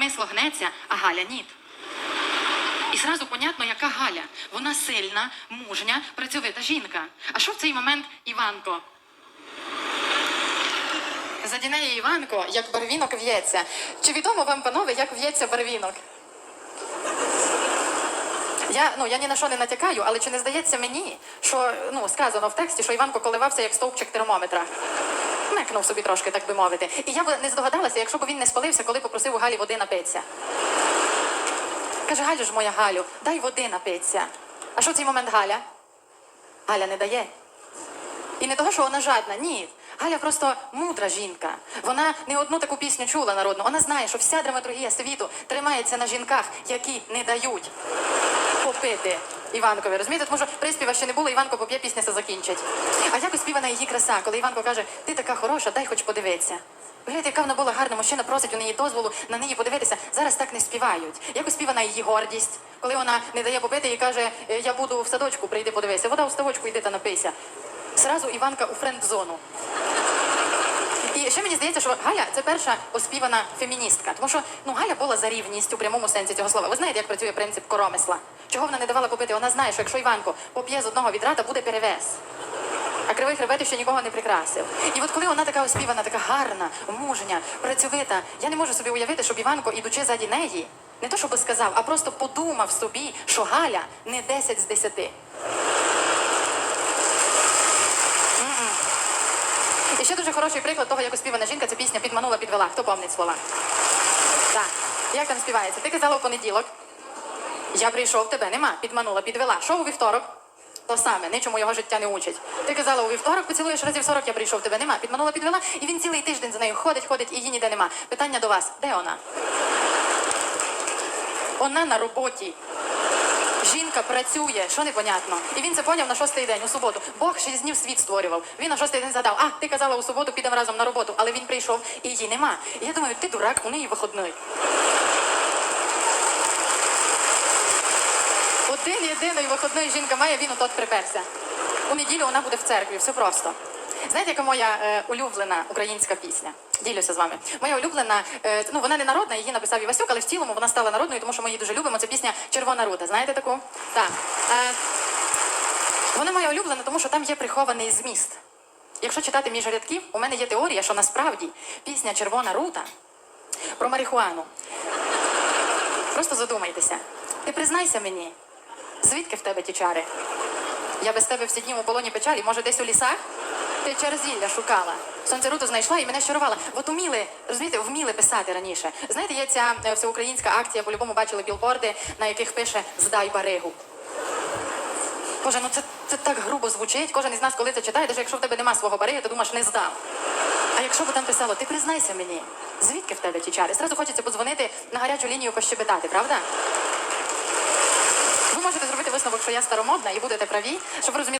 ремесло гнеться, а Галя ні. І зразу понятно, яка Галя. Вона сильна, мужня, працьовита жінка. А що в цей момент Іванко? Заді неї Іванко, як барвінок в'ється. Чи відомо вам, панове, як в'ється барвінок? Я, ну, я ні на що не натякаю, але чи не здається мені, що ну, сказано в тексті, що Іванко коливався як стовпчик термометра? Мекнув собі трошки, так би мовити. І я б не здогадалася, якщо б він не спалився, коли попросив у Галі води напитися. Каже, Галю ж моя Галю, дай води напитися. А що в цей момент Галя? Галя не дає. І не того, що вона жадна, ні. Галя просто мудра жінка. Вона не одну таку пісню чула народну. Вона знає, що вся драматургія світу тримається на жінках, які не дають попити Іванкові. Розумієте, тому що приспіва ще не було, Іванко поп'є, пісня се закінчить. А як співана її краса, коли Іванко каже, ти така хороша, дай хоч подивитися. Гляньте, яка вона була гарна, мужчина просить у неї дозволу на неї подивитися. Зараз так не співають. Як співана її гордість, коли вона не дає попити і каже, «Е, я буду в садочку, прийди подивися. Вода у ставочку, йди та напийся. Зразу Іванка у френд-зону. І ще мені здається, що Галя це перша оспівана феміністка, тому що ну Галя була за рівність у прямому сенсі цього слова. Ви знаєте, як працює принцип коромисла? Чого вона не давала попити? Вона знає, що якщо Іванко поп'є з одного відра, то буде перевес. А кривий хребет ще нікого не прикрасив. І от коли вона така оспівана, така гарна, мужня, працьовита, я не можу собі уявити, щоб Іванко, ідучи заді неї, не то щоб сказав, а просто подумав собі, що Галя не 10 з 10. І ще дуже хороший приклад того, як оспівана жінка, це пісня підманула, підвела. Хто помнить слова? Так. Як там співається? Ти казала у понеділок. Я прийшов, тебе нема. Підманула, підвела. Що у вівторок? То саме, нічому його життя не учить. Ти казала у вівторок, поцілуєш разів 40, я прийшов, тебе нема. Підманула, підвела, і він цілий тиждень за нею ходить, ходить, і її ніде нема. Питання до вас: де вона? Вона на роботі. Жінка працює, що непонятно. І він це поняв на шостий день, у суботу. Бог шість днів світ створював. Він на шостий день задав, а ти казала у суботу, підемо разом на роботу, але він прийшов і її нема. І я думаю, ти дурак, у неї виходний. Один єдиний виходний жінка має, він отот приперся. У неділю вона буде в церкві, все просто. Знаєте, яка моя е, улюблена українська пісня? Ділюся з вами. Моя улюблена, е, ну вона не народна, її написав Івасюк, але в цілому вона стала народною, тому що ми її дуже любимо. Це пісня Червона рута. Знаєте таку? Так. Е, вона моя улюблена, тому що там є прихований зміст. Якщо читати між рядків, у мене є теорія, що насправді пісня Червона рута про марихуану. Просто задумайтеся. Ти признайся мені, звідки в тебе ті чари? Я без тебе всі дні у полоні печалі, може, десь у лісах? Ти через зілля шукала. Сонцеруту знайшла і мене щарувала. От уміли, розумієте, вміли писати раніше. Знаєте, є ця е, всеукраїнська акція, по-любому бачили білборди, на яких пише Здай баригу. Боже, ну це, це так грубо звучить. Кожен із нас, коли це читає, навіть якщо в тебе нема свого бариги, ти думаєш, не здам. А якщо б там писало, ти признайся мені, звідки в тебе ті чари? Зразу хочеться подзвонити на гарячу лінію пощебетати, правда? Ви можете зробити висновок, що я старомодна і будете праві, щоб ви розуміли.